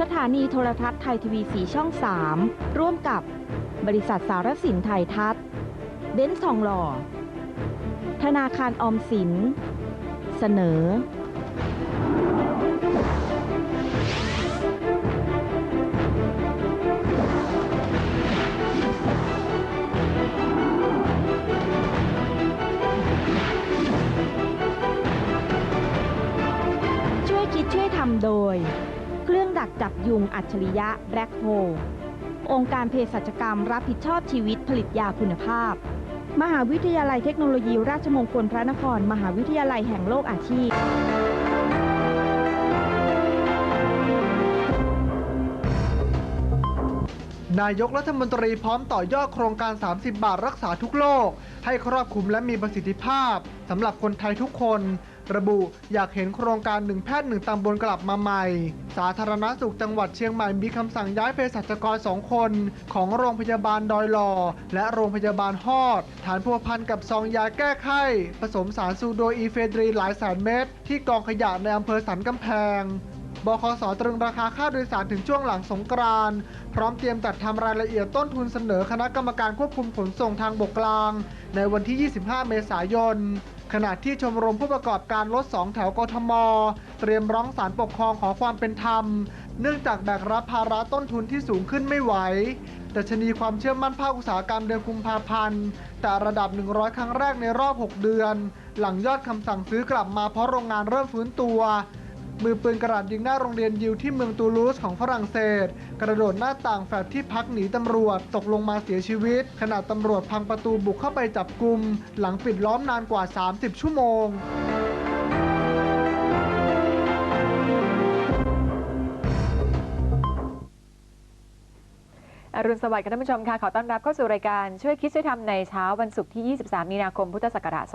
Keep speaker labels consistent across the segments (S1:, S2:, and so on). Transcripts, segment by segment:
S1: สถานีโทรทัศน์ไทยทีวีสีช่อง 3 ร่วมกับบริษัทสารสินไทยทัศน์ เบนซ์ทองหล่อ ธนาคารออมสิน เสนอ ช่วยคิดช่วยทำโดย กจับยุงอัจฉริยะแบล็คโฮองค์การเภสัชกรรมรับผิดชอบชีวิตผลิตยาคุณภาพ มหาวิทยาลัยเทคโนโลยีราชมงคลพระนคร มหาวิทยาลัยแห่งโลกอาชีพ
S2: นายกรัฐมนตรีพร้อมต่อยอดโครงการ 30 บาทรักษาทุกโรคให้ครอบคลุมและมีประสิทธิภาพสำหรับคนไทยทุกคน ระบุอยากเห็นโครงการหนึ่งแพทย์หนึ่งตำบลกลับมาใหม่ สาธารณสุขจังหวัดเชียงใหม่มีคำสั่งย้ายเภสัชกรสองคน ของโรงพยาบาลดอยหล่อและโรงพยาบาลฮอด ฐานพัวพันกับซองยาแก้ไข้ผสมสารซูโดอีเฟดรีหลายแสนเม็ดที่กองขยะในอำเภอสันกำแพงบคสตรึงราคาค่าโดยสารถึงช่วงหลังสงกรานต์พร้อมเตรียมจัดทำรายละเอียดต้นทุนเสนอคณะกรรมการควบคุมขนส่งทางบกกลาง ในวันที่ 25 เมษายน ขณะที่ชมรมผู้ประกอบการรถสองแถวกทม เตรียมร้องศาลปกครองขอความเป็นธรรม เนื่องจากแบกรับภาระต้นทุนที่สูงขึ้นไม่ไหวดัชนีความเชื่อมั่นภาคอุตสาหกรรมเดือนกุมภาพันธ์ แต่ระดับ 100 ครั้งแรกในรอบ 6 เดือน หลังยอดคำสั่งซื้อกลับมาเพราะโรงงานเริ่มฟื้นตัว มือปืนกระดาษยิงหน้าโรงเรียนยิวที่เมืองตูลูสของฝรั่งเศส กระโดดหน้าต่างแฟลตที่พักหนีตำรวจตกลงมาเสียชีวิต ขณะตำรวจพังประตูบุกเข้าไปจับกลุ่มหลังปิดล้อมนานกว่า 30 ชั่วโมง
S3: อรุณสวัสดิ์ค่ะท่านผู้ชมค่ะขอต้อนรับเข้าสู่รายการช่วยคิดช่วยทำในเช้าวันศุกร์ที่ 23 มีนาคม พุทธศักราช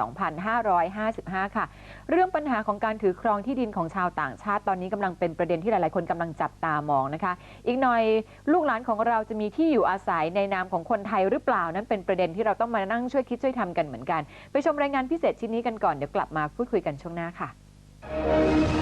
S3: 2555 ค่ะ เรื่องปัญหาของการถือครองที่ดินของชาวต่างชาติตอนนี้กำลังเป็นประเด็นที่หลาย ๆ คนกำลังจับตามองนะคะ อีกหน่อยลูกหลานของเราจะมีที่อยู่อาศัยในนามของคนไทยหรือเปล่านั้นเป็นประเด็นที่เราต้องมานั่งช่วยคิดช่วยทำกันเหมือนกัน ไปชมรายงานพิเศษชิ้นนี้กันก่อนเดี๋ยวกลับมาพูดคุยกันช่วงหน้าค่ะ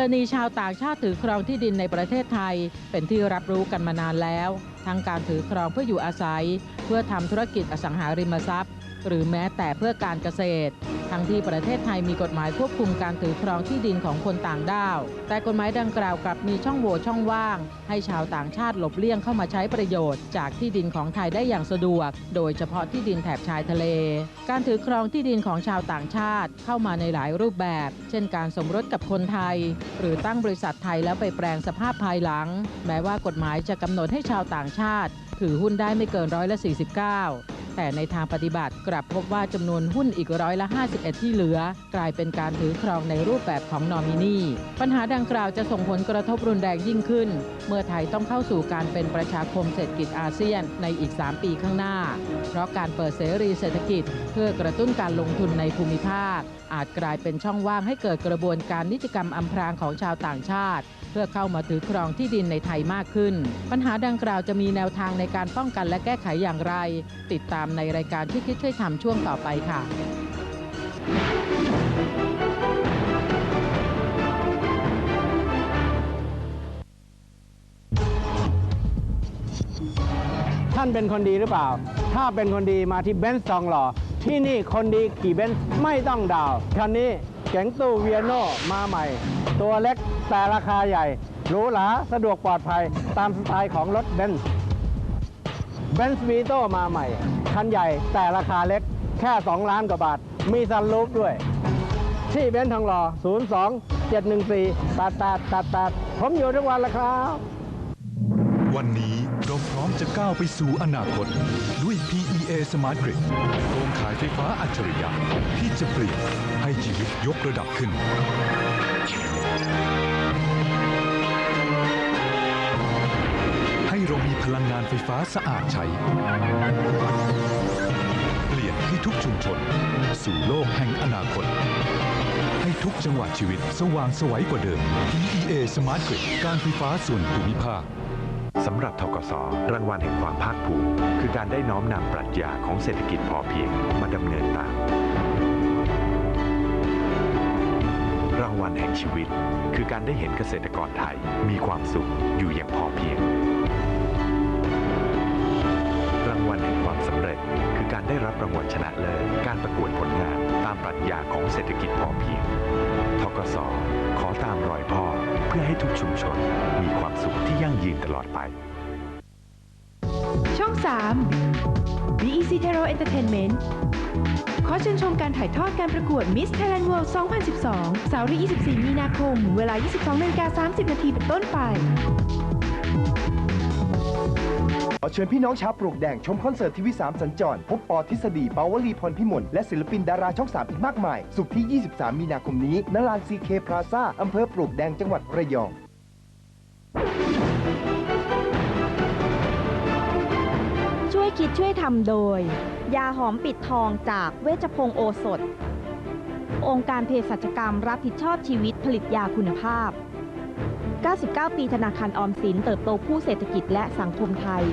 S4: รณีชาวต่างชาติถือครองที่ดินในประเทศไทย เป็นที่รับรู้กันมานานแล้ว ทั้งการถือครองเพื่ออยู่อาศัย เพื่อทำธุรกิจอสังหาริมทรัพย์ หรือแม้แต่เพื่อการเกษตร ทั้งที่ประเทศไทยมีกฎหมายควบคุมการถือครองที่ดินของคนต่างด้าว แต่กฎหมายดังกล่าวกลับมีช่องโหว่ช่องว่าง ให้ชาวต่างชาติหลบเลี่ยงเข้ามาใช้ประโยชน์ จากที่ดินของไทยได้อย่างสะดวก โดยเฉพาะที่ดินแถบชายทะเล การถือครองที่ดินของชาวต่างชาติเข้ามาในหลายรูปแบบ เช่น การสมรสกับคนไทย หรือตั้งบริษัทไทยแล้วไปแปลงสภาพภายหลัง แม้ว่ากฎหมายจะกำหนดให้ชาวต่างชาติ ถือหุ้นได้ไม่เกินร้อยละ49 แต่ในทางปฏิบัติกลับพบว่าจำนวนหุ้นอีกร้อยละ 51 ที่เหลือ กลายเป็นการถือครองในรูปแบบของนอมินี ปัญหาดังกล่าวจะส่งผลกระทบรุนแรงยิ่งขึ้น เมื่อไทยต้องเข้าสู่การเป็นประชาคมเศรษฐกิจอาเซียนในอีก 3 ปีข้างหน้า เพราะการเปิดเสรีเศรษฐกิจ เพื่อกระตุ้นการลงทุนในภูมิภาค อาจกลายเป็นช่องว่างให้เกิดกระบวนการนิติกรรมอำพรางของชาวต่างชาติ เพื่อเข้ามาถือครองที่ดินในไทยมากขึ้น ปัญหาดังกล่าวจะมีแนวทางในการป้องกันและแก้ไขอย่างไร ติดตามในรายการที่คิดช่วยทำช่วงต่อไปค่ะ
S5: ท่านเป็นคนดีหรือเปล่า ถ้าเป็นคนดีมาที่เบนซ์ซองหล่อ ที่นี่คนดีขี่เบนซ์ไม่ต้องดาว คันนี้เก๋งตู้เวียโนมาใหม่ ตัวเล็กแต่ราคาใหญ่ หรูหรา สะดวกปลอดภัยตามสไตล์ของรถเบนซ์ เบนซ์วีโตมาใหม่ คันใหญ่แต่ราคาเล็กแค่ 2 ล้านกว่าบาท มีซันรูฟด้วย ที่เบนซ์ทองหล่อ 02 714 8888ผมอยู่ทุกวันละครับ
S6: วันนี้เราพร้อมจะก้าวไปสู่อนาคต ด้วย PEA Smart Grid โครงข่ายไฟฟ้าอัจฉริยะที่จะเปลี่ยนให้ชีวิตยกระดับขึ้น พลังงานไฟฟ้าสะอาดใช้ เปลี่ยนให้ทุกชุมชน สู่โลกแห่งอนาคต ให้ทุกจังหวะชีวิตสว่างสวัยกว่าเดิม PEA Smart Grid การไฟฟ้าส่วนภูมิภาค
S7: สำหรับทกสรางวัลแห่งความภาคภูมิ คือการได้น้อมนำปรัชญาของเศรษฐกิจพอเพียงมาดำเนินตาม รางวัลแห่งชีวิต คือการได้เห็นเกษตรกรไทยมีความสุขอยู่อย่างพอเพียง คือการได้รับรางวัลชนะเลิศการประกวดผลงานตามปรัชญาของเศรษฐกิจพอเพียงทกสขอตามรอยพ่อเพื่อให้ทุกชุมชนมีความสุขที่ยั่งยืนตลอดไป
S8: ช่อง 3 BEC t e r o Entertainment ขอเชิญชมการถ่ายทอดการประกวด Miss Thailand World 2012 เสาร์ที่ 24 มีนาคม เวลา 22นาฬิกา30 นาทีเป็นต้นไป
S9: ขอเชิญพี่น้องชาวปลวกแดงชมคอนเสิร์ตทีวี3สัญจร พบปอทฤษฎีเปาวลีพรพิมลและศิลปินดาราช่อง3อีกมากมาย สุขที่ 23 มีนาคมนี้ณลานซีเคพลาซ่าอำเภอปลวกแดงจังหวัดระยอง
S1: ช่วยคิดช่วยทำโดย ยาหอมปิดทองจากเวชพงศ์โอสถ องค์การเภสัชกรรมรับผิดชอบชีวิตผลิตยาคุณภาพ 99 ปีธนาคารออมสินเติบโตผู้เศรษฐกิจและสังคมไทย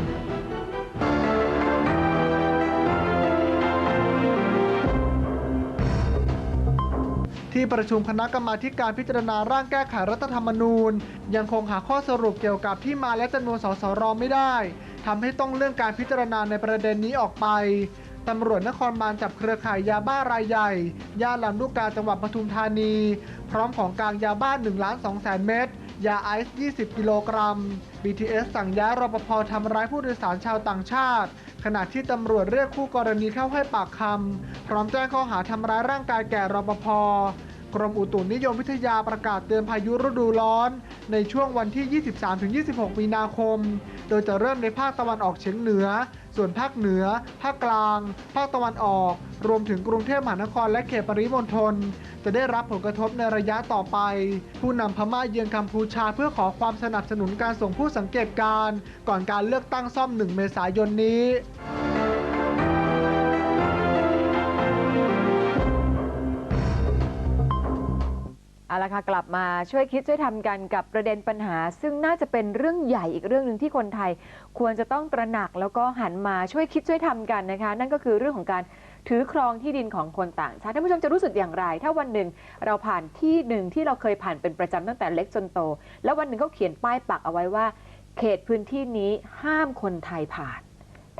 S2: ที่ประชุมคณะกรรมาธิการพิจารณาร่างแก้ไขรัฐธรรมนูญ ยังคงหาข้อสรุปเกี่ยวกับที่มาและจำนวนสสรไม่ได้ทำให้ต้องเลื่อนการพิจารณาในประเด็นนี้ออกไปตำรวจนครบาลจับเครือข่ายยาบ้ารายใหญ่ย่านลำลูกกาจังหวัดปทุมธานี พร้อมของกลางยาบ้า1ล้าน2แสนเม็ด ยาไอซ์ 20 กิโลกรัม BTS สั่งย้ายรปภทำร้ายผู้โดยสารชาวต่างชาติ ขณะที่ตำรวจเรียกคู่กรณีเข้าให้ปากคำ พร้อมแจ้งข้อหาทำร้ายร่างกายแก่รปภกรมอุตุนิยมวิทยาประกาศเตือนพายุฤดูร้อน ในช่วงวันที่ 23-26 มีนาคม โดยจะเริ่มในภาคตะวันออกเฉียงเหนือ ส่วนภาคเหนือ ภาคกลาง ภาคตะวันออก รวมถึงกรุงเทพมหานครและเขตปริมณฑลจะได้รับผลกระทบในระยะต่อไป ผู้นำพม่าเยือนกัมพูชาเพื่อขอความสนับสนุนการส่งผู้สังเกตการณ์ก่อนการเลือกตั้งซ่อม 1 เมษายนนี้
S3: ละค่ะกลับมาช่วยคิดช่วยทำกันกับประเด็นปัญหา ซึ่งน่าจะเป็นเรื่องใหญ่อีกเรื่องหนึ่งที่คนไทย ควรจะต้องตระหนักแล้วก็หันมาช่วยคิดช่วยทำกันนะคะ นั่นก็คือเรื่องของการถือครองที่ดินของคนต่างชาติท่านผู้ชมจะรู้สึกอย่างไร ถ้าวันหนึ่งเราผ่านที่หนึ่งที่เราเคยผ่านเป็นประจำตั้งแต่เล็กจนโต แล้ววันหนึ่งเขาเขียนป้ายปักเอาไว้ว่า เขตพื้นที่นี้ห้ามคนไทยผ่าน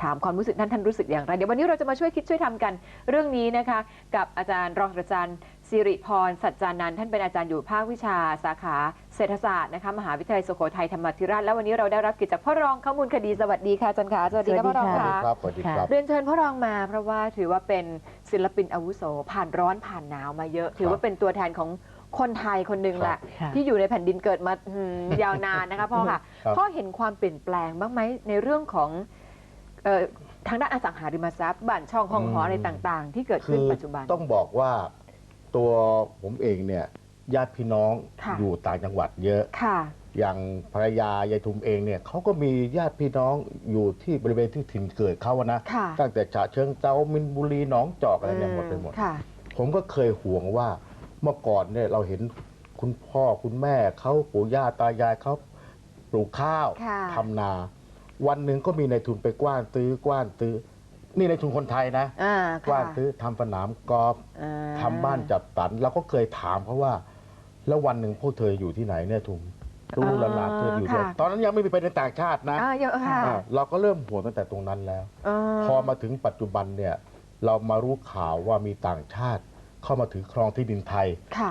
S3: ถามความรู้สึกท่านท่านรู้สึกอย่างไรเดี๋ยววันนี้เราจะมาช่วยคิดช่วยทำกันเรื่องนี้นะคะ กับอาจารย์รองศาสตราจารย์ สิริพร สัจจานันท์ท่านเป็นอาจารย์อยู่ภาควิชาสาขาเศรษฐศาสตร์นะคะมหาวิทยาลัยสุโขทัยธรรมาธิราชและวันนี้เราได้รับเกียรติจากพ่อรองข้อมูลคดีสวัสดีค่ะอาจารย์ขาสวัสดีครับพ่อรองค่ะ
S10: ครับสวัสดีครับ
S3: เรียนเชิญพ่อรองมาเพราะว่าถือว่าเป็นศิลปินอาวุโส ผ่านร้อนผ่านหนาวมาเยอะ ถือว่าเป็นตัวแทนของคนไทยคนหนึ่งแหละ
S4: ค่ะ
S3: ที่อยู่ในแผ่นดินเกิดมาอืมยาวนานนะคะพ่อค่ะ
S10: ครับ
S3: พ่อเห็นความเปลี่ยนแปลงบ้างไหมในเรื่องของเอ่อทางด้านอสังหาริมทรัพย์บ้านช่องห้องหออะไรต่าง ๆ ที่เกิด
S10: คื
S3: ขึ้น
S10: อ
S3: ปัจจุบัน
S10: ต้องบอกว่า ตัวผมเองเนี่ยญาติพี่น้อง
S3: ค่ะ
S10: อยู่ต่างจังหวัดเยอะ
S3: ค่ะ
S10: อย่างภรรยายายทุมเองเนี่ยเขาก็มีญาติพี่น้องอยู่ที่บริเวณที่ถิ่นเกิดเขาอะนะ
S3: ค่ะ
S10: ตั้งแต่ฉะเชิงเซามินบุรีหนองจอกอะไรเนี่ยหมดไปหมด
S3: ค่ะ
S10: ผมก็เคยห่วงว่าเมื่อก่อนเนี่ยเราเห็นคุณพ่อคุณแม่เขาปู่ย่าตายายเขาปลูกข้าว
S3: ค่ะ
S10: ทำนา วันหนึ่งก็มีในายทุนไปกว้านซื้อกว้านซื้อ นี่ในายทุนคนไทยนะ
S3: อ่าก
S10: ว้าน
S3: ค่ะ
S10: ซื้อทำสนามกอล์ฟ
S3: อ่
S10: ทำบ้านจัดสรรเราก็เคยถามเขาว่า แล้ววันหนึ่งพวกเธออยู่ที่ไหนเนี่ยทุมลูกหลานๆเธออยู่ด้วย
S3: ค่ะ
S10: ตอนนั้นยังไม่มีไปในต่างชาตินะ
S3: อ่าเยอะค่ะ
S10: อ่าเราก็เริ่มห่วงตั้งแต่ตรงนั้นแล้วาพอมาถึงปัจจุบันเนี่ยเรามารู้ข่าวว่ามีต่างชาติ เข้ามาถือครองที่ดินไทย
S3: ค่ะ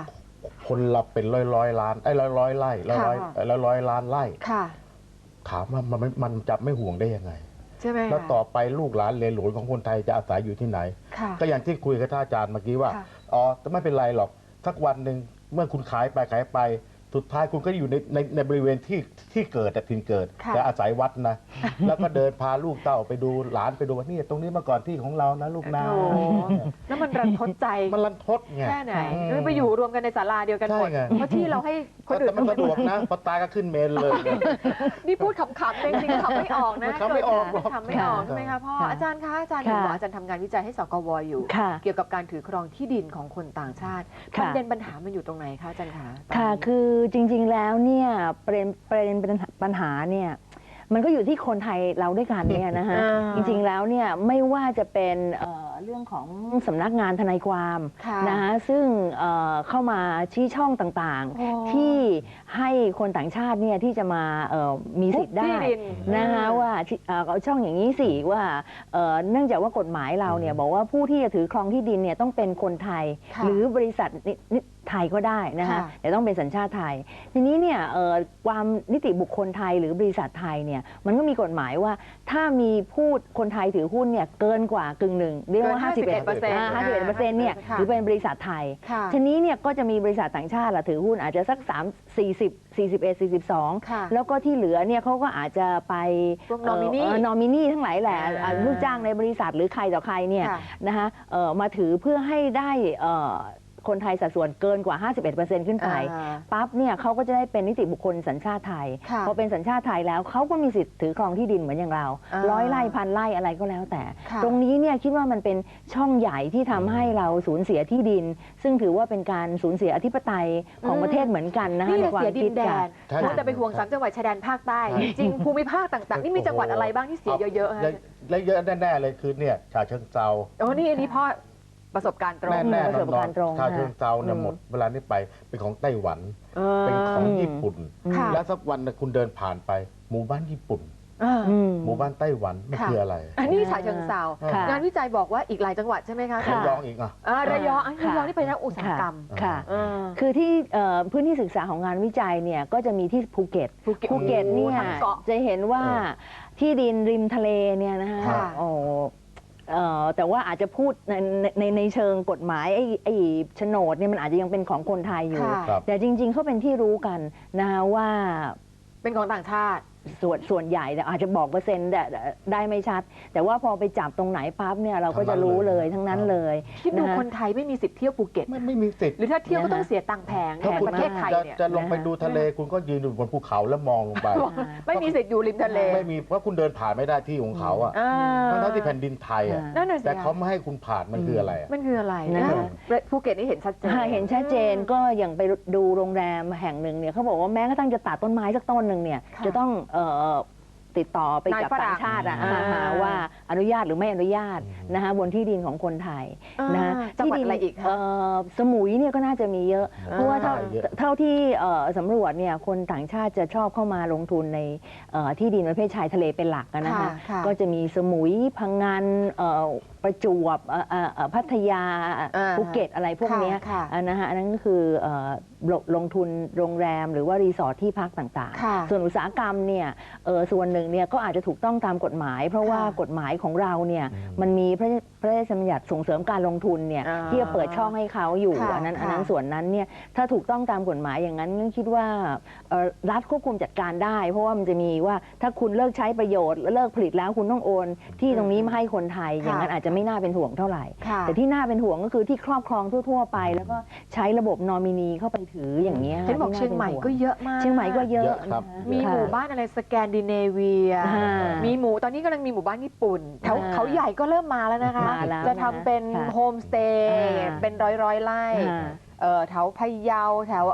S10: คนละเป็นร้อยร้อยๆล้านไอ้ร้อยร้อยๆไร่ร้อยร้อย
S3: ค่ะ
S10: ร้อยร้อยๆล้านไร่
S3: ค่ะ
S10: ถามว่ามันมันมันจะไม่ห่วงได้ยังไง
S3: ใช่ไหม
S10: แล้ว
S3: คะ
S10: ต่อไปลูกหลานเลนหลวนของคนไทยจะอาศัยอยู่ที่ไหน
S3: ค่ะ
S10: ก็อย่างที่คุยกับท่านอาจารย์เมื่อกี้ว่า
S3: ค่ะ
S10: อ๋อไม่เป็นไรหรอกสักวันหนึ่งเมื่อคุณขายไปขายไป สุดท้ายคุณก็อยู่ในในในบริเวณที่ที่เกิดแต่ถิ่นเกิด
S3: ค่ะ
S10: แต่อาศัยวัดนะ แล้วก็เดินพาลูกเต้าไปดูหลานไปดูว่านี่ตรงนี้เมื่อก่อนที่ของเรานะลูกนะ
S3: โอ้โหแล้วมันรันทดใจ
S10: มันรันทดไง
S3: แค่ไหน
S10: อืม
S3: ไปอยู่รวมกันในศาลาเดียวกันหมด
S10: ใช่ไง
S3: เพราะที่เราให้คนอื่
S10: แต่
S3: น
S10: มันสะดวกนะพอตายก็ขึ้นเมนเลย
S3: นี่พูดขำๆเองจริงๆทำไม่ออกนะ
S10: ทำไม่ออกหรอก
S3: ทำไม่ออกใช่ไหมคะพ่อ
S4: ค่ะ
S3: อาจารย์คะอาจารย์เห็น
S11: ค่ะ
S3: บอกอาจารย์ทำงานวิจัยให้สกวอยู่
S11: ค่ะ
S3: เกี่ยวกับการถือครองที่ดินของคนต่างชาติป
S11: ค่ะ
S3: ระเด็นปัญหามันอยู่ตรงไหนคะอาจารย์คะตอน
S11: ค่ะ
S3: นี้
S11: คือจริงๆแล้วเนี่ยประเด็นประเด็นปัญหาเนี่ยมันก็อยู่ที่คนไทยเราด้วยกันเนี่ยนะฮะ
S3: อ่า
S11: จริงๆแล้วเนี่ยไม่ว่าจะเป็นเอ่อเรื่องของสำนักงานทนายความ
S3: ค่ะ
S11: นะฮะซึ่งเอ่อเข้ามาชี้ช่องต่าง
S3: โอ้
S11: ๆที่ให้คนต่างชาติเนี่ยที่จะมาเอ่อมีสิทธิ์ได้
S3: ที่ดิน
S11: นะคะ
S3: อืม
S11: ว่าที่เอ่อเอาช่องอย่างนี้สิว่าเอ่อเนื่องจากว่ากฎหมายเราเนี่ยบอกว่าผู้ที่จะถือครองที่ดินเนี่ยต้องเป็นคนไทย
S3: ค่ะ
S11: หรือบริษัทนินิไทยก็ได้นะคะ
S3: ค่ะ
S11: แต่ต้องเป็นสัญชาติไทย ทีนี้เนี่ยเอ่อความนิติบุคคลไทยหรือบริษัทไทยเนี่ยมันก็มีกฎหมายว่าถ้ามีผู้คนไทยถือหุ้นเนี่ยเกินกว่ากึ่งหนึ่งเรียกว่า
S3: เกิน
S11: 51
S3: 51%
S11: อ่า51เปอร์เซ็นต์เนี่ย
S3: ค่ะ
S11: ถือเป็นบริษัทไทย
S3: ค่ะ
S11: ทีนี้เนี่ยก็จะมีบริษัทต่างชาติละถือหุ้นอาจจะสัก 3 40 41 42
S3: ค่ะ
S11: แล้วก็ที่เหลือเนี่ยเขาก็อาจจะไป
S3: พวก nominee
S11: นอมินีทั้งหลายแหละ
S3: อ่า
S11: อ่าลูกจ้างในบริษัทหรือใครต่อใครเนี่ย
S3: ค่ะ
S11: นะคะเอ่อมาถือเพื่อให้ได้เอ่อ คนไทยสัดส่วนเกินกว่า 51%ขึ้นไป
S3: อ่า
S11: ปั๊บเนี่ยเขาก็จะได้เป็นนิติบุคคลสัญชาติไทย
S3: ค่ะ
S11: พอเป็นสัญชาติไทยแล้วเขาก็มีสิทธิ์ถือครองที่ดินเหมือนอย่างเรา
S3: อ่า
S11: ร้อยไร่พันไร่อะไรก็แล้วแต่
S3: ค่ะ
S11: ตรงนี้เนี่ยคิดว่ามันเป็นช่องใหญ่ที่ทำให้เราสูญเสียที่ดิน ซึ่งถือว่าเป็นการสูญเสียอธิปไตยของประเทศเหมือนกันนะคะ
S3: นี่
S11: ใน
S3: เรา
S11: ความ
S3: เสียดิ
S11: คิด
S3: นแด
S11: กัน
S3: น
S10: ใช่
S3: มัวแต่ไปห่วงสามจังหวัดชายแดนภาคใต้
S10: ใช่
S3: จริงๆภูมิภาคต่างๆ นี่มีจังหวัดอะไรบ้างที่เสียเยอะๆฮะ
S10: และและเยอะแน่ๆเลยคือเนี่ยชาเชิงเซา
S3: โอ้นี่อันนี้พ่อ ประสบการณ์ตรง
S10: แน่แน่
S11: ประสบการณ์ตรง
S10: ชาเชิงเซาเนี่ย
S11: อืม
S10: หมดเวลานี้ไปเป็นของไต้หวัน
S3: เออ
S10: เป็นของญี่ปุ่น
S3: ค่ะ
S10: แล้วสักวันน่ะคุณเดินผ่านไป หมู่บ้านญี่ปุ่น
S3: เออ
S11: อืม
S10: หมู่บ้านไต้หวันมัน
S3: ค่ะ
S10: คืออะไร
S3: อันนี้ฉะเชิงเซา
S11: ค่ะ
S3: งานวิจัยบอกว่าอีกหลายจังหวัดใช่ไหมคะ
S10: ระยองอีกอะ
S3: อ่าระยองอัน
S11: ค่ะ
S3: ระยองนี่เป็นนักอุตสาหกรรม
S11: ค่ะ
S3: เออ
S11: คือที่เอ่อพื้นที่ศึกษาของงานวิจัยเนี่ยก็จะมีที่ภูเก็ต
S3: ภูเก็ต
S11: ภูเก็ตเนี่ย
S3: ทั้งเกาะ
S11: จะเห็นว่าที่ดินริมทะเลเนี่ยนะคะ
S3: ค่ะ
S11: โอ้ เอ่อแต่ว่าอาจจะพูดในในในในเชิงกฎหมายไอ้ไอ้โฉนดเนี่ยมันอาจจะยังเป็นของคนไทยอยู่
S3: ค่ะ
S10: ครับ
S11: แต่จริงๆเขาเป็นที่รู้กันนะคะว่า
S3: เป็นของต่างชาติ
S11: ส่วนส่วนใหญ่แต่อาจจะบอกเปอร์เซ็นต์ได้ได้ไม่ชัด แต่ว่าพอไปจับตรงไหนปั๊บเนี่ยเราก็จะรู้เลยทั้งนั้นเลย
S3: คิดดู
S11: นะฮะ
S3: คนไทยไม่มีสิทธิ์เที่ยวภูเก็ต
S10: ไม่ไม่มีสิทธิ์
S3: หรือถ้าเที่ยวก็
S11: นะคะ
S3: ต้องเสียตังค์แพง
S11: แพง
S3: ในประเทศไทย
S10: จะ
S3: เนี่ย
S10: จะลงไป
S11: นะคะ
S10: ดูทะเลคุณก็ยืนอยู่บนภูเขาแล้วมองลงไป
S3: ไม่มีสิทธิ์อยู่ริมทะเล
S10: ไม่มีเพราะคุณเดินผ่านไม่ได้ที่ของเขาอะ
S3: อ่า
S10: ทั้งๆที่แผ่นดินไทยอะ
S3: นั่นน่ะสิ
S10: แต่
S3: คะ
S10: เขาไม่ให้คุณผ่านมันคืออะไรอะ
S3: มันคืออะไร
S11: นะ
S3: นะคะ ภูเก็ตนี่เห็นชัดเจน
S11: อ่าเห็นชัดเจนก็อย่างไปดูโรงแรมแห่งหนึ่งเนี่ยเขาบอกว่าแม้กระทั่งจะตัดต้นไม้สักต้นหนึ่งเนี่ย
S3: ค่ะ
S11: จะต้องเอ่อติดต่อไปกับ
S3: นายฝรั่
S11: ต่างงชาติอะ
S3: อ่า
S11: อ่าว่าอนุญาตหรือไม่อนุญาต
S10: อืม
S11: นะคะบนที่ดินของคนไทย
S3: อ่า
S11: นะคะ
S3: จังหวัด
S11: ที่ดิน
S3: อะไรอีกคะ
S11: เอ่อสมุยเนี่ยก็น่าจะมีเยอะ เพราะว่าเท่า
S10: เยอะ
S11: เท่าที่เอ่อสำรวจเนี่ยคนต่างชาติจะชอบเข้ามาลงทุนในเอ่อที่ดินประเภทชายทะเลเป็นหลักอะนะคะ
S3: ค่ะ
S11: ก็จะมีสมุยพังงานเอ่อ ประจวบเอ่อเอ่อเอ่อพัทยา
S3: อ่า
S11: ภูเก็ตอะไรพวกเนี้ย
S3: ค่ะ
S11: อันนะฮะอันนั้นก็คือเอ่อลงลงทุนโรงแรมหรือว่ารีสอร์ทที่พักต่าง
S3: ค่ะ
S11: ๆส่วนอุตสาหกรรมเนี่ยเอ่อส่วนหนึ่งเนี่ยก็อาจจะถูกต้องตามกฎหมาย เพราะว่า
S3: ค่ะ
S11: กฎหมายของเราเนี่ย
S10: อืม
S11: มันมีพระพระราชบัญญัติส่งเสริมการลงทุนเนี่ย
S3: อ่า
S11: ที่จะเปิดช่องให้เขาอยู่
S3: ค่ะ
S11: อันนั้น
S3: ค่ะ
S11: อันนั้นส่วนนั้นเนี่ยถ้าถูกต้องตามกฎหมายอย่างนั้นก็คิดว่าเอ่อรัฐควบคุมจัดการได้ เพราะว่ามันจะมีว่าถ้าคุณเลิกใช้ประโยชน์และเลิกผลิตแล้วคุณต้องโอน ที่ตรงนี้มาให้คนไทยอย่างนั้นอาจจะไม่น่าเป็นห่วงเท่าไหร่
S3: ค่ะ
S11: แต่ที่น่าเป็นห่วงก็คือที่ครอบครองทั่ว ๆ ไป แล้วก็ใช้ระบบนอมินีเข้าไปถืออย่างนี้ย
S3: เห็นบอก
S11: ที่า
S3: เชียงใหม่
S11: ป็นว
S3: ก็เยอะมาก
S11: เชียงใหม่ก็เยอะ
S10: เยอะครับ
S11: นะคะ
S3: มี
S11: ค่ะ
S3: หมู่บ้านอะไรสแกนดิเนเวีย
S11: อ่า
S3: มีหมู่ตอนนี้กำลังมีหมู่บ้านญี่ปุ่นแถว
S11: อ่า
S3: เขาใหญ่ก็เริ่มมาแล้วนะคะ
S11: มาแล้ว
S3: จะทำเป็น
S11: ค่ะ
S3: โฮมสเตย์
S11: อ่า
S3: เป็นร้อยร้อยๆไร่
S11: อ่า
S3: เอ่อแถวพะเยาแถว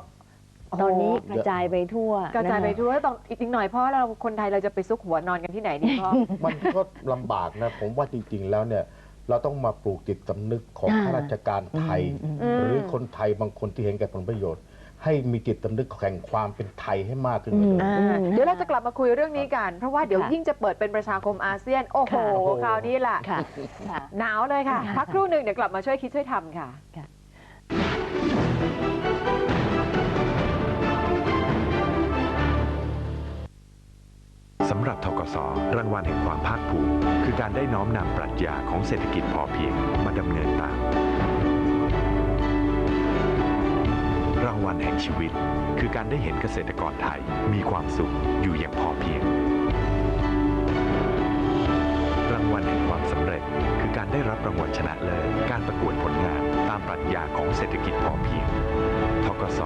S3: โโห
S11: ตอนนี้กระจายไปทั่ว
S3: กระจายไป
S11: นค
S3: ทั่วต้องอีกหน่อยเพราะเราคนไทยเราจะไปซุกหัวนอนกันที่ไหนดีพ่อ
S10: มันก็ลำบากนะ ผมว่าจริง ๆ แล้วเนี่ย เราต้องมาปลูกจิตสำนึกของ
S11: อ่า
S10: ข้าราชการไทย
S11: อืม
S3: อืม
S10: หรือคนไทยบางคนที่เห็นแก่ผลประโยชน์ ให้มีจิตสำนึกแห่งความเป็นไทยให้มากขึ้นกว่าเดิม
S3: อ่า
S11: อืม
S3: เดี๋ยวเราจะกลับมาคุยเรื่องนี้กัน เพราะว่าเดี๋ยว
S11: ค่ะ
S3: ยิ่งจะเปิดเป็นประชาคมอาเซียน โอ้โห
S11: ค่ะ
S3: คราวนี้ล่ะ
S11: ค่ะ ค่ะ
S3: หนาวเลยค่ะ พักครู่หนึ่งเดี๋ยวกลับมาช่วยคิดช่วยทำค่ะ
S7: สำหรับทกสรางวัลแห่งความภาคภูมิ คือการได้น้อมนำปรัชญาของเศรษฐกิจพอเพียงมาดำเนินตาม รางวัลแห่งชีวิต คือการได้เห็นเกษตรกรไทยมีความสุขอยู่อย่างพอเพียง รางวัลแห่งความสำเร็จ คือการได้รับรางวัลชนะเลิศการประกวดผลงานตามปรัชญาของเศรษฐกิจพอเพียง กส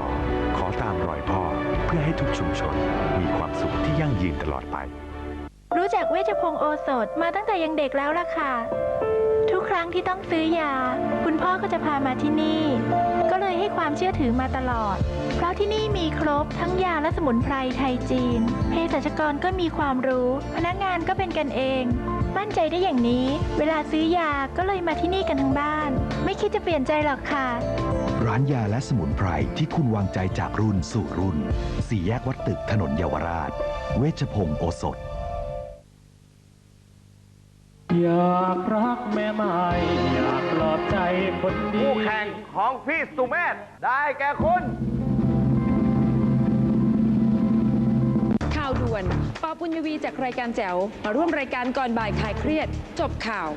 S7: ขอตามรอยพ่อเพื่อให้ทุกชุมชนมีความสุขที่ยั่งยืนตลอดไป
S12: รู้จักเวชพงศ์โอสถมาตั้งแต่ยังเด็กแล้วล่ะค่ะ ทุกครั้งที่ต้องซื้อยา คุณพ่อก็จะพามาที่นี่ ก็เลยให้ความเชื่อถือมาตลอด เพเพราะที่นี่มีครบทั้งยาและสมุนไพรไทยจีน เภสัชกรก็มีความรู้ พนักงานก็เป็นกันเอง มั่นใจได้อย่างนี้ เวลาซื้อยาก็เลยมาที่นี่กันทั้งบ้าน ไม่คิดจะเปลี่ยนใจหรอกค่ะ
S13: ร้านยาและสมุนไพรที่คุณวางใจจากรุ่นสู่รุ่น สี่แยกวัดตึกถนนเยาวราช เวชพงศ์โอสถ
S5: อยากรักแม่ไม้อยากปลอบใจคนดี
S14: คู่แข่งของพี่สุเมธได้แก่คุณ
S15: ข่าวด่วนปอปุญญวีจากรายการแจ๋วมาร่วมรายการก่อนบ่ายคลายเครียด จบข่าว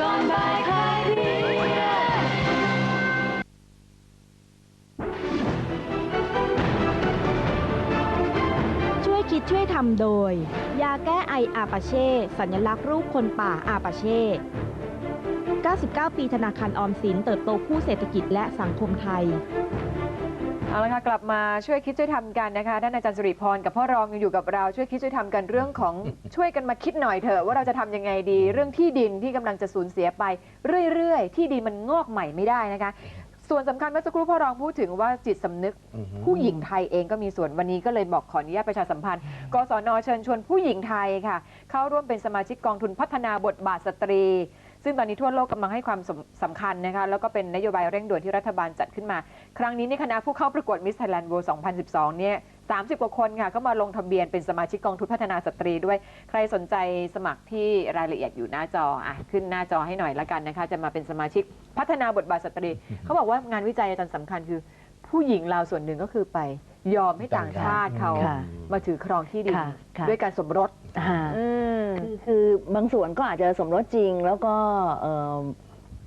S12: ก่อนบ่ายคลายเครียด
S1: คิดช่วยทำโดย ยาแก้ไออาปาเช่ สัญลักษณ์รูปคนป่าอาปาเช่ 99 ปีธนาคารออมสินเติบโตคู่เศรษฐกิจและสังคมไทย
S3: เอาละค่ะกลับมาช่วยคิดช่วยทำกันนะคะท่านอาจารย์สุริพรกับพ่อรองยังอยู่กับเราช่วยคิดช่วยทำกันเรื่องของช่วยกันมาคิดหน่อยเถอะว่าเราจะทำยังไงดี เรื่องที่ดินที่กำลังจะสูญเสียไปเรื่อยๆ ที่ดินมันงอกใหม่ไม่ได้นะคะ ส่วนสำคัญเมื่อสักครู่พ่อรองพูดถึงว่าจิตสำนึก
S10: อือฮึ
S3: ผู้หญิงไทยเองก็มีส่วนวันนี้ก็เลยบอกขออนุญาตประชาสัมพันธ์กศนเชิญชวนผู้หญิงไทยค่ะ เข้าร่วมเป็นสมาชิกกองทุนพัฒนาบทบาทสตรี ซึ่งตอนนี้ทั่วโลกกำลังให้ความสำสำคัญนะคะแล้วก็เป็นนโยบายเร่งด่วนที่รัฐบาลจัดขึ้นมา ครั้งนี้ในคณะผู้เข้าประกวด Miss Thailand World 2012 เนี่ย 30 กว่าคนค่ะก็มาลงทะเบียนเป็นสมาชิกกองทุนพัฒนาสตรีด้วย ใครสนใจสมัครที่รายละเอียดอยู่หน้าจออะขึ้นหน้าจอให้หน่อยละกันนะคะ จะมาเป็นสมาชิกพัฒนาบทบาทสตรี เขาบอกว่างานวิจัยอาจารย์สำคัญคือ ผู้หญิงเราวส่วนหนึ่งก็คือไปยอมให้ต่างชาติเขา
S11: ค่ะ
S3: มาถือครองที่ดิน
S11: ค่ะค่ะ
S3: ด้วยการสมรส
S11: อ่า
S3: อืม
S11: คือคือบางส่วนก็อาจจะสมรสจริงแล้วก็เอ่อ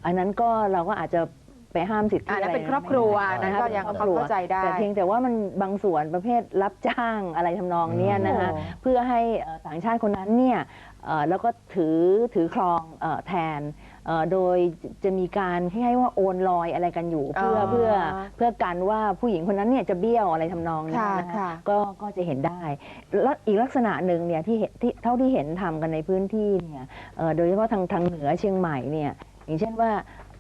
S11: อันนั้นก็เราก็อาจจะ ไปห้ามสิทธิ
S3: อันนั้น
S11: อะไร
S3: เป็นครอบครัว
S11: ไม่
S3: อันนั้นะ
S11: คะ
S3: ก็ยัง
S11: ป็นครอบครัว
S3: เข้าใจได้
S11: แต่เพียงแต่ว่ามันบางส่วนประเภทรับจ้างอะไรทำนองเนี้ยนะคะ
S3: โอ้
S11: เพื่อให้เอ่อต่างชาติคนนั้นเนี่ยเอ่อแล้วก็ถือถือครองเอ่อแทนเอ่อโดยจะมีการคล้ายๆว่าโอนลอยอะไรกันอยู่ เพื่อเพื่อเพื่อกันว่าผู้หญิงคนนั้นเนี่ยจะเบี้ยวอะไรทำนองเนี้ย
S3: ค่ะ
S11: นะคะ
S3: ค่ะ
S11: ก็ก็จะเห็นได้ แล้วอีกลักษณะหนึ่งเนี่ยที่เห็นที่เท่าที่เห็นทำกันในพื้นที่เนี่ยเอ่อโดยเฉพาะทางทางเหนือเชียงใหม่เนี่ยอย่างเช่นว่า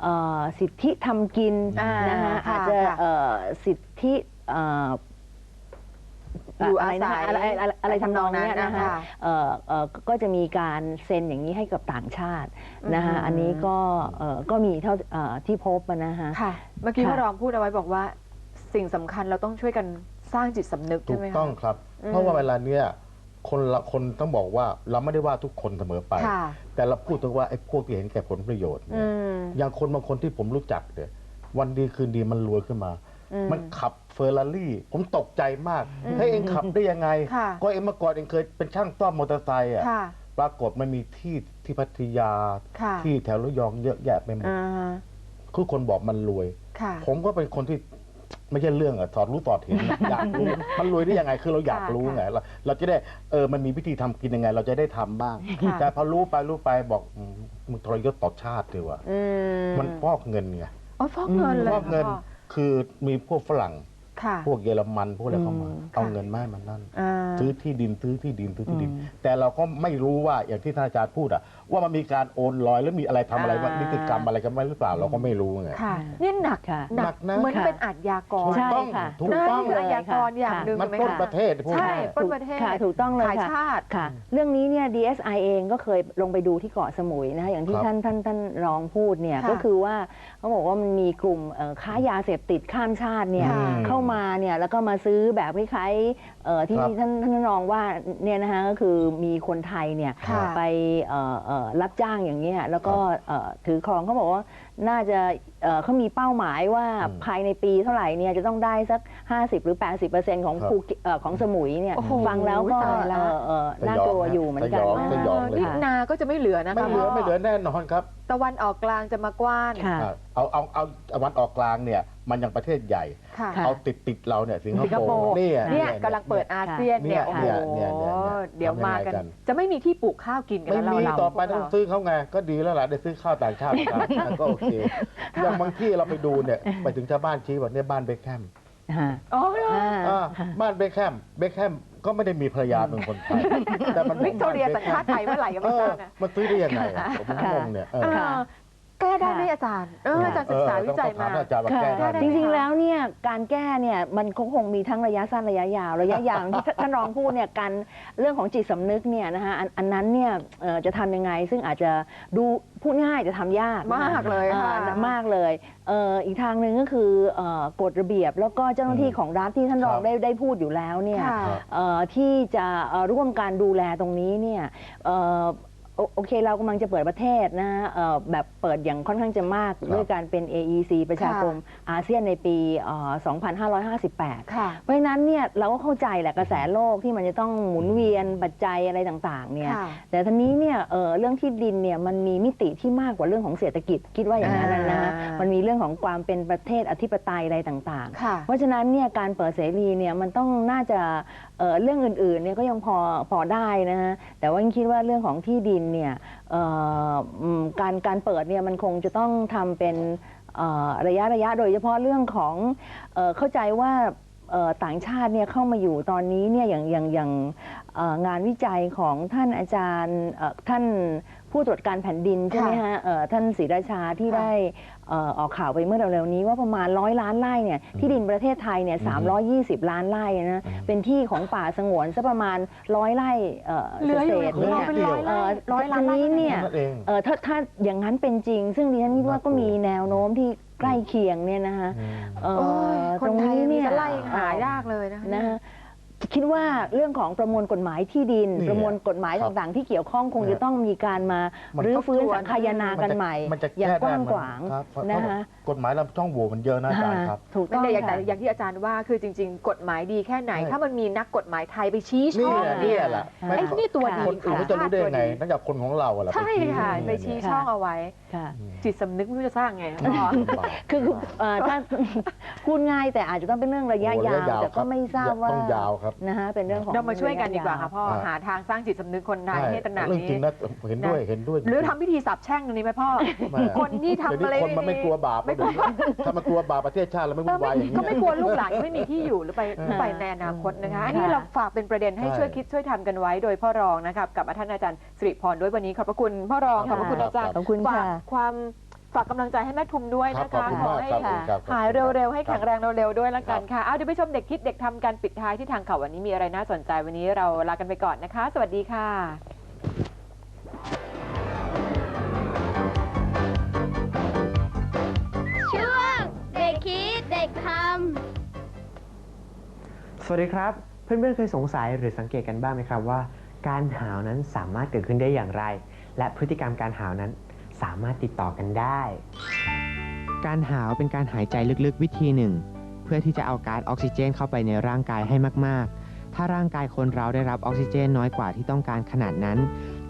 S11: เอ่อสิทธิทำกิน
S3: อ่าน
S11: นะคะ
S3: ค่ะ
S11: อาจจะ
S3: ค่ะ
S11: เอ่อสิทธิเอ่อ
S3: อยู่
S11: อะไรนะ
S3: อาศั
S11: คะ
S3: ย
S11: อะไรอะไรอะไรทำนองเนี้ย
S3: ทำนองนั้น
S11: นะคะ
S3: ค่ะ
S11: เอ่อเอ่อก็จะมีการเซ็นอย่างนี้ให้กับต่างชาตินะคะ
S3: อืม
S11: อันนี้ก็เอ่อก็มีเท่าเอ่อที่พบอะนะคะ
S3: ค่ะ เมื่อกี้
S11: ค่ะ
S3: พ่อรองพูดเอาไว้บอกว่า สิ่งสำคัญเราต้องช่วยกันสร้างจิตสำนึก
S10: ถู
S3: ใช่
S10: ก
S3: ไหมคะ
S10: ต้องครับ
S3: อืม
S10: เพราะว่าเวลาเนี้ย คนละคนต้องบอกว่าเราไม่ได้ว่าทุกคนเสมอไป
S3: ค่ะ
S10: แต่เราพูดถึงว่าไอ้พวกที่เห็นแก่ผลประโยชน์
S3: อื
S10: เนี่ย
S3: ม
S10: อย่างคนบางคนที่ผมรู้จักเนี่ยวันดีคืนดีมันรวยขึ้นมา
S3: อืม
S10: มันขับเฟอร์รารี่ ผมตกใจมาก
S3: อืม
S10: ให้ยเองขับได้ยังไง
S3: ค่ะ
S10: ก็เองเมื่อก่อนเองเคยเป็นช่างซ่อมมอเตอร์ไซค์อะ
S3: ค่ะ
S10: ปรากฏมันมีที่ที่พัทยา
S3: ค่ะ
S10: ที่แถวระยองเยอะแยะไปหมด
S3: อ่า
S10: คือคนบอกมันรวย
S3: ค่ะ
S10: ผมก็เป็นคนที่ ไม่ใช่เรื่องอะสอดรู้สอดเห็นนะอยากรู้มันรวยได้ยังไงคือเราอยาก
S3: ค่ะ
S10: รู้ไง
S3: ค่ะ
S10: เราเราจะได้เออมันมีวิธีทำกินยังไง เราจะได้ทำบ้าง
S3: ค่ะ
S10: แต่พอรู้ไปรู้ไปบอกอืมมึงทรยศต่อชาติดีว่ะ
S3: อืม
S10: มันฟอกเงินไง
S3: อ๋อฟอกเงินเลย
S10: ฟอกเงิน
S3: หรพ่
S10: คือมีพวกฝรั่ง
S3: ค่ะ
S10: พวกเยอรมันพวกอะไรเข้ามา
S3: อืม
S10: เอา
S3: ค่ะ
S10: เงินมาให้มันนั่น
S3: อ่า
S10: ซื้อที่ดินซื้อที่ดินซื้อที่ดิน
S11: อืม
S10: แต่เราก็ไม่รู้ว่าอย่างที่ท่านอาจารย์พูดอะว่ามันมีการโอนลอยหรือมีอะไรทำอะไร
S3: อ่า
S10: นิติกรรมอะไรกันไหมหรือเปล่าเราก็ไม่รู้ไง
S3: ค่ะนี่หนัก
S11: ค่ะ
S3: หนั
S10: หนั
S3: ก
S10: กนะ
S3: เหมือน
S11: ค่ะ
S3: เป็นอาชญากร
S11: ใช่
S10: ต้อง
S11: ค่ะ
S10: ถูก
S3: น่า
S10: ต้อง
S3: คืออาชญากรอย่างหนึ่ง
S10: มัน
S3: ไหม
S10: ปล้น
S3: คะ
S10: ประเทศพวก
S3: ใช่
S10: นี้
S3: ปล้นประเทศ
S11: ค่ะถูกต้องเลย
S3: ขาย
S11: ค่ะ
S3: ชาติ
S11: ค่ะ เรื่องนี้เนี่ย DSI เองก็เคยลงไปดูที่เกาะสมุยนะคะอย่างที่
S10: ครับ
S11: ท่านท่านท่านรองพูดเนี่ย
S3: ค่ะ
S11: ก็คือว่าเขาบอกว่ามันมีกลุ่มเอ่อค้ายาเสพติดข้ามชาติเนี่ย
S3: ค่ะ
S11: เข้ามาเนี่ยแล้วก็มาซื้อแบบคล้ายๆ เอ่อที่
S10: ครับ
S11: ท่านท่านรองว่าเนี่ยนะคะก็คือมีคนไทยเนี่ย
S3: ค่ะ
S11: ไปเอ่อเอ่อรับจ้างอย่างเงี้ยแล้วก็เอ่อถือครองเขาบอกว่าน่าจะเอ่อเขามีเป้าหมายว่า
S10: อืม
S11: ภายในปีเท่าไหร่เนี่ยจะต้องได้สัก 50 หรือ 80%ของ
S10: ครับ
S11: ภูเก็ตเอ่อของสมุยเนี่ย
S3: โอ้โห
S11: ฟังแล้วก็
S3: ตายละ
S11: เอ่อเอ่อน่ากลัวอยู่เหมือนกัน
S10: สยอง
S11: นะ
S10: สยอง
S3: นี่
S11: ค่ะ
S3: นาก็จะไม่เหลือนะคะ
S10: ไม่เหลือ
S3: พ่
S10: ไม่เหลือแน่นอนครับ
S3: ตะวันออกกลางจะมากว้าน
S11: ค่ะ
S10: อะเอาเอาเอาเอาวันออกกลางเนี่ยมันยังประเทศใหญ่
S3: ค่ะ
S11: ค่ะ
S10: เอาติดติดเราเนี่ยสิงค
S3: สิงค
S10: โป
S3: โป
S10: ร์
S3: ร์
S10: เนี่ย
S3: เนี่ยกำลังเปิดอาเซียนเนี่ย
S10: เนี่
S3: โอ้
S10: ย
S3: โห
S10: เนี่ยเนี่ยเนี่ย
S3: เดี๋ยวมากัน
S10: ทำยังไงกัน
S3: จะไม่มีที่ปลูกข้าวกินกัน
S10: ไม่
S3: แล้ว
S10: มี
S3: เรา
S10: ต่อไป
S3: พว
S10: ต้อกง
S3: เรา
S10: ซื้อเขาไงก็ดีแล้วล่ะได้ซื้อข้าวต่างชาติกันก็โอเคอย่างบางที่เราไปดูเนี่ยไปถึงชาวบ้านชี้ว่าเนี่ยบ้านเบคแฮม
S11: ค่ะ
S3: อ๋อเหรอ
S11: อ่า
S10: อ่าบ้านเบคแฮมเบคแฮมก็ไม่ได้มีภรรยาเป็นคนไทยแต่มัน
S3: วิกตอเรียสัญชาติไทยเมื่อไหร่ก็
S10: เอ
S3: ไม่ท
S10: อ
S3: ราบนะ
S10: มันซื้อได้ยังไงอะผมงงเนี่ยเออ
S3: เออ แก้ได้ไหมอาจารย์เอออาจารย์ศึกษาวิจัยมา
S10: เออต้องถามอาจารย์ว่าแก้ได้ไหม
S11: ค่ะจริงๆแล้วเนี่ยการแก้เนี่ยมันก็คงมีทั้งระยะสั้นระยะยาว ระยะยาวที่ท่านรองพูดเนี่ยการเรื่องของจิตสำนึกเนี่ยนะคะอันอันนั้นเนี่ยเอ่อจะทำยังไง ซึ่งอาจจะดูพูดง่ายจะทำยากนะคะ
S3: มากเลยค่ะ
S11: อ่ามากเลยเอ่ออีกทางหนึ่งก็คือเอ่อกฎระเบียบ แล้วก็เจ้าหน้าที่ของรัฐที่ท่านรองได้ได้พูดอยู่แล้วเนี่ย
S3: ค่ะ
S11: เอ่อที่จะเอ่อร่วมการดูแลตรงนี้เนี่ยเอ่อ โอโอเคเรากำลังจะเปิดประเทศนะเอ่อแบบเปิดอย่างค่อนข้างจะมากด้วยการเป็น AEC ประชาคมอาเซียนในปีเอ่อ2558
S3: ค่ะ
S11: เพราะฉะนั้นเนี่ยเราก็เข้าใจแหละกระแสโลกที่มันจะต้องหมุนเวียนปัจจัยอะไรต่างๆเนี่ย
S3: ค่ะ
S11: แต่ทีนี้เนี่ยเอ่อเรื่องที่ดินเนี่ยมันมีมิติที่มากกว่าเรื่องของเศรษฐกิจคิดว่าอย่างนั้นนะ
S3: อ่า
S11: มันมีเรื่องของความเป็นประเทศอธิปไตยอะไรต่าง
S3: ค่ะ
S11: ๆเพราะฉะนั้นเนี่ยการเปิดเสรีเนี่ยมันต้องน่าจะเอ่อเรื่องอื่นๆเนี่ยก็ยังพอพอได้นะฮะแต่ว่ายังคิดว่าเรื่องของที่ดินเนี่ยการการเปิดเนี่ยมันคงจะต้องทำเป็นระยะระยะโดยเฉพาะเรื่องของเข้าใจว่าต่างชาติเนี่ยเข้ามาอยู่ตอนนี้เนี่ยอย่างอย่างอย่างงานวิจัยของท่านอาจารย์ท่าน ผู้ตรวจการแผ่นดินใช่ไหมฮะเอ่อท่านศรีราชาที่ได้เอ่อออกข่าวไปเมื่อเร็วๆนี้ว่าประมาณร้อยล้านไร่เนี่ยที่ดินประเทศไทยเนี่ย320ล้านไร่นะเป็นที่ของป่าสงวนสักประมาณร้อยไร่เอ่อ
S3: เหลืออยู่
S11: เศษๆเนี่ย
S3: ของเราเป็นร้อยไร่
S11: เอ่อ
S3: ร้อยล้านไร่
S11: ตรงนี้เนี่ย
S10: นั่นเอง
S11: เอ่อถ้าถ้าอย่างนั้นเป็นจริง ซึ่งดิฉันคิดว่าก็มีแนวโน้มที่ใกล้เคียงเนี่ยนะคะเอ่อ
S3: โอ้ยค
S11: ต
S3: น
S11: รง
S3: ไทย
S11: นี้
S3: มี
S11: เนี่ย
S3: จะไล่หายากเลยนะคะ
S11: นะฮะ คิดว่าเรื่องของประมวลกฎหมายที่ดิน
S10: นี่
S11: ประมวลกฎหมาย
S10: ครับ
S11: ต่างๆ ที่เกี่ยวข้องคง
S10: เนี่ย
S11: จะต้องมีการมา
S10: มัน
S11: รื้อฟื้น
S3: ทบทวน
S11: สังคายนากันใหม่
S10: มันจะ
S11: อย่าง
S10: แก้
S11: กว้าง
S10: ได้
S11: ขวาง
S10: ครับเพราะ
S11: นะคะ
S10: กฎหมายเราช่องโหว่มันเยอะนะอาจารย์ครับ
S11: ถูก
S3: ไม่
S11: ต้อง
S3: แต่อย่างแต่
S11: ค่ะ
S3: อย่างที่อาจารย์ว่าคือจริง ๆ กฎหมายดีแค่ไหน
S10: ใช่
S3: ถ้ามันมีนักกฎหมายไทยไปชี้
S10: นี่
S3: ช่อง
S10: แหละ
S3: เนี่
S10: นี่
S3: ย
S10: แหละ
S11: ค่ะ
S10: ไม่
S3: ไอ้นี่ตัวดี
S10: คนอื่นเขาจะรู้ได้ไงนอกจากคนของเราอะแหละ
S3: ใช่ค่ะไป
S10: ไป
S3: ชี้
S10: ชี้
S3: ช่องเอาไว้
S11: ค่ะ
S3: จิตสำนึกไม่รู้จะสร้างไงพ่อ
S11: คือคือเอ่อถ้า พูดง่ายแต่อาจจะต้องเป็นเรื่องระยะ
S10: โอ้
S11: ยาว
S10: ระยะยาว
S11: แต่
S10: ครั
S11: ก็
S10: บ
S11: ไม่ทราบว่า
S10: ต้องยาวครับ
S11: นะฮะเป็นเรื่องของ
S3: เรามาช่วยกันดีกว่าค่ะพ่อ
S10: อ่า
S3: หาทางสร้างจิตสำนึกคนไทย
S10: ใช่
S3: ให้ตระหนัก
S10: เรื่อง
S3: นี้
S10: จริงนะเห็นด้วยเห็นด้วย
S3: หรือทำพิธีสาบแช่งตรงนี้ไหมพ่อ
S10: แม่
S3: คนที่ทำอะไร
S10: เดี๋ยวนี้คนมันไม่กลัวบาป
S3: ไม่กลัว
S10: เดี๋ยวนี้ถ้ามันกลัวบาปประเทศชาติเราไม่
S3: เอ
S10: วุ่
S3: อน
S10: วายอย่างนี้
S3: ก็ไม่กลัวลูกหลานไม่มีที่อยู่หรือไปหรือไป
S11: อ่า
S3: ในอนาคตนะคะอันนี้เราฝากเป็นประเด็นให้
S10: ใช่
S3: ช่วยคิดช่วยทำกันไว้โดยพ่อรองนะครับกับท่านอาจารย์สิริพรด้วยวันนี้ขอบพระคุณพ่อรองขอบพระคุณอาจารย์
S11: ขอบคุณ
S3: ฝาก
S11: ค่ะ
S3: ความฝากกำลังใจให้แม่ทุมด้วย
S10: ครับ
S3: นะ
S10: ขอบ
S3: คะ
S10: คุณ
S3: ขอ
S10: มาก
S3: ให้
S10: ครับครับ
S3: หายเร็วๆ ให้แข็งแรงเร็วๆ ด้วยละกัน
S10: ครับ
S3: ค่ะ เอาเดี๋ยวไปชมเด็กคิดเด็กทำการปิดท้ายที่ทางข่าววันนี้มีอะไรน่าสนใจวันนี้เราลากันไปก่อนนะคะ สวัสดีค่ะ
S16: ด็กท
S17: สวัสดีครับ เพื่อนๆเคยสงสัยหรือสังเกตกันบ้างไหมครับว่า การหาวนั้นสามารถเกิดขึ้นได้อย่างไร และพฤติกรรมการหาวนั้นสามารถติดต่อกันได้ การหาวเป็นการหายใจลึกๆวิธีหนึ่ง เพื่อที่จะเอาก๊าซออกซิเจนเข้าไปในร่างกายให้มากๆ ถ้าร่างกายคนเราได้รับออกซิเจนน้อยกว่าที่ต้องการขนาดนั้น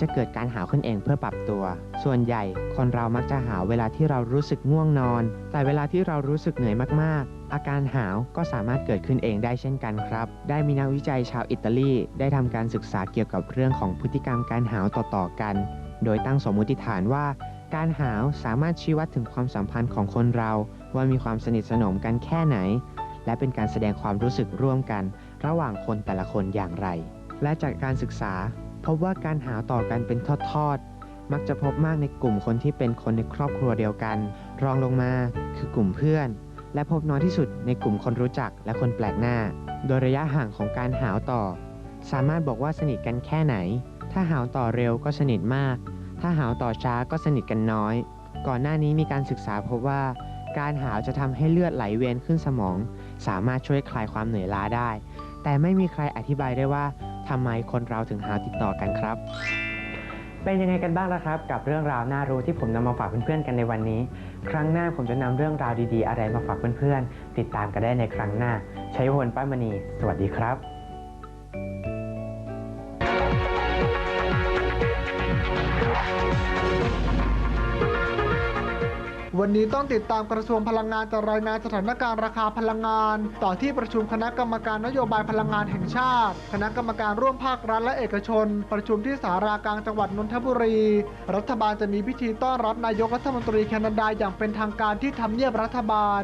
S17: จะเกิดการหาวขึ้นเองเพื่อปรับตัว ส่วนใหญ่ คนเรามักจะหาวเวลาที่เรารู้สึกง่วงนอน แต่เวลาที่เรารู้สึกเหนื่อยมากๆ อาการหาวก็สามารถเกิดขึ้นเองได้เช่นกันครับ ได้มีนักวิจัยชาวอิตาลีได้ทำการศึกษาเกี่ยวกับเรื่องของพฤติกรรมการหาวต่อๆกัน โดยตั้งสมมุติฐานว่า การหาวสามารถชี้วัดถึงความสัมพันธ์ของคนเรา ว่ามีความสนิทสนมกันแค่ไหน และเป็นการแสดงความรู้สึกร่วมกัน ระหว่างคนแต่ละคนอย่างไร และจากการศึกษา พบว่าการหาวต่อกันเป็นทอดๆ มักจะพบมากในกลุ่มคนที่เป็นคนในครอบครัวเดียวกัน รองลงมาคือกลุ่มเพื่อน และพบน้อยที่สุดในกลุ่มคนรู้จักและคนแปลกหน้า โดยระยะห่างของการหาวต่อ สามารถบอกว่าสนิทกันแค่ไหน ถ้าหาวต่อเร็วก็สนิทมาก ถ้าหาวต่อช้าก็สนิทกันน้อย ก่อนหน้านี้มีการศึกษาพบว่า การหาวจะทำให้เลือดไหลเวียนขึ้นสมอง สามารถช่วยคลายความเหนื่อยล้าได้ แต่ไม่มีใครอธิบายได้ว่า ทำไมคนเราถึงหาวติดต่อกันครับ เป็นยังไงกันบ้างล่ะครับ กับเรื่องราวน่ารู้ที่ผมนำมาฝากเพื่อนๆกันในวันนี้ ครั้งหน้าผมจะนำเรื่องราวดีๆ อะไรมาฝากเพื่อนๆติดตามกันได้ในครั้งหน้า ใช้วนป้ามณี สวัสดีครับ
S2: วันนี้ต้องติดตามกระทรวงพลังงานจะรายงานสถานการณ์ราคาพลังงาน ต่อที่ประชุมคณะกรรมการนโยบายพลังงานแห่งชาติ คณะกรรมการร่วมภาครัฐและเอกชน ประชุมที่สารากลางจังหวัดนนทบุรี รัฐบาลจะมีพิธีต้อนรับนายกรัฐมนตรีแคนาดาอย่างเป็นทางการที่ทำเนียบรัฐบาล